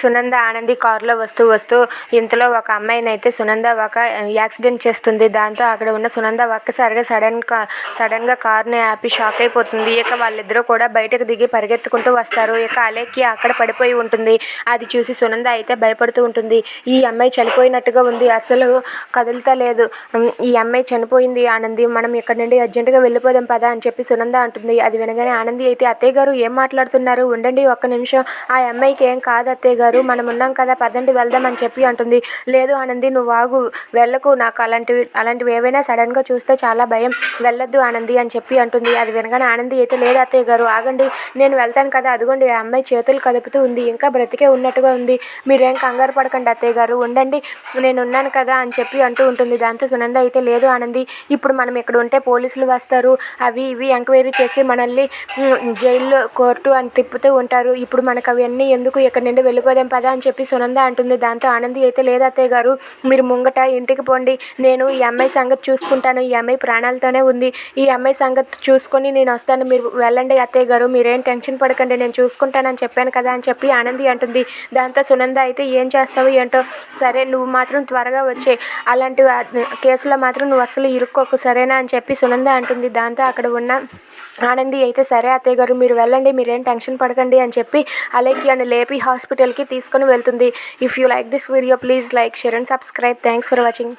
సునంద ఆనంది కారులో వస్తూ వస్తూ ఇంతలో ఒక అమ్మాయిని అయితే సునంద ఒక యాక్సిడెంట్ చేస్తుంది. దాంతో అక్కడ ఉన్న సునంద ఒక్కసారిగా సడన్గా సడన్గా కారుని ఆపి షాక్ అయిపోతుంది. ఇక వాళ్ళిద్దరూ కూడా బయటకు దిగి పరిగెత్తుకుంటూ వస్తారు. ఇక అలేఖ్య అక్కడ పడిపోయి ఉంటుంది. అది చూసి సునంద అయితే భయపడుతూ ఉంటుంది. ఈ అమ్మాయి చనిపోయినట్టుగా ఉంది. అస్సలు కదులుతలేదు. ఈ అమ్మాయి చనిపోయింది ఆనంది. మనం ఇక్కడ నుండి అర్జెంటుగా వెళ్ళిపోదాం పదా అని చెప్పి సునంద అంటుంది. అది వినగానే ఆనంది అయితే అత్తయ్య గారు ఏం మాట్లాడుతున్నారు? ఉండండి ఒక్క నిమిషం. ఆ అమ్మాయికి ఏం కాదు అత్తయ్య గారు. మనం ఉన్నాం కదా పదండి వెళ్దాం అని చెప్పి అంటుంది. లేదు ఆనంది నువ్వు ఆగు వెళ్ళకు. నాకు అలాంటివి అలాంటివి ఏవైనా సడన్గా చూస్తే చాలా భయం. వెళ్ళొద్దు ఆనంది అని చెప్పి అంటుంది. అది వినగానే ఆనంది అయితే లేదు అత్తయ్య గారు ఆగండి. నేను వెళ్తాను కదా. అదిగోండి ఆ అమ్మాయి చేతులు కదుపుతూ ఉంది. ఇంకా బ్రతికే ఉన్నట్టుగా ఉంది. మీరేం కంగారు పడకండి అత్తయ్య గారు. ఉండండి. నేను ఉన్నాను కదా అని చెప్పి అంటూ ఉంటుంది. దాంతో సునంద అయితే లేదు ఆనంది. ఇప్పుడు మనం ఇక్కడ ఉంటే పోలీసులు వస్తారు. అవి ఇవి ఎంక్వైరీ చేసి మనల్ని జైల్లో కోర్టు అని తిప్పుతూ ఉంటారు. ఇప్పుడు మనకు అవన్నీ ఎందుకు? ఇక్కడ నుండి వెళ్ళిపోదాం పదా అని చెప్పి సునంద అంటుంది. దాంతో ఆనంది అయితే లేదు అత్తయ్య గారు మీరు ముంగట ఇంటికి పోండి. నేను ఈ అమ్మాయి సంగతి చూసుకుంటాను. ఈ అమ్మాయి ప్రాణాలతోనే ఉంది. ఈ అమ్మాయి సంగతి చూసుకొని నేను వస్తాను. మీరు వెళ్ళండి అత్తయ్య గారు. మీరేం టెన్షన్ పడకండి. నేను చూసుకుంటానని చెప్పాను కదా అని చెప్పి ఆనంది అంటుంది. దాంతో సునంద అయితే ఏం చేస్తావు? ఏంటో? సరే నువ్వు మాత్రం త్వరగా వచ్చే. అలాంటి కేసులో మాత్రం నువ్వు అసలు ఇరుక్కోకు. సరేనా? అని చెప్పి సునంద అంటుంది. దాంతో అక్కడ ఉన్న ఆనంది అయితే సరే అత్తయ్య గారు మీరు వెళ్ళండి. మీరేం టెన్షన్ పడకండి అని చెప్పి అలేఖ్యని లేపి హాస్పిటల్కి తీసుకొని వెళ్తుంది. If you like this video please like share and subscribe thanks for watching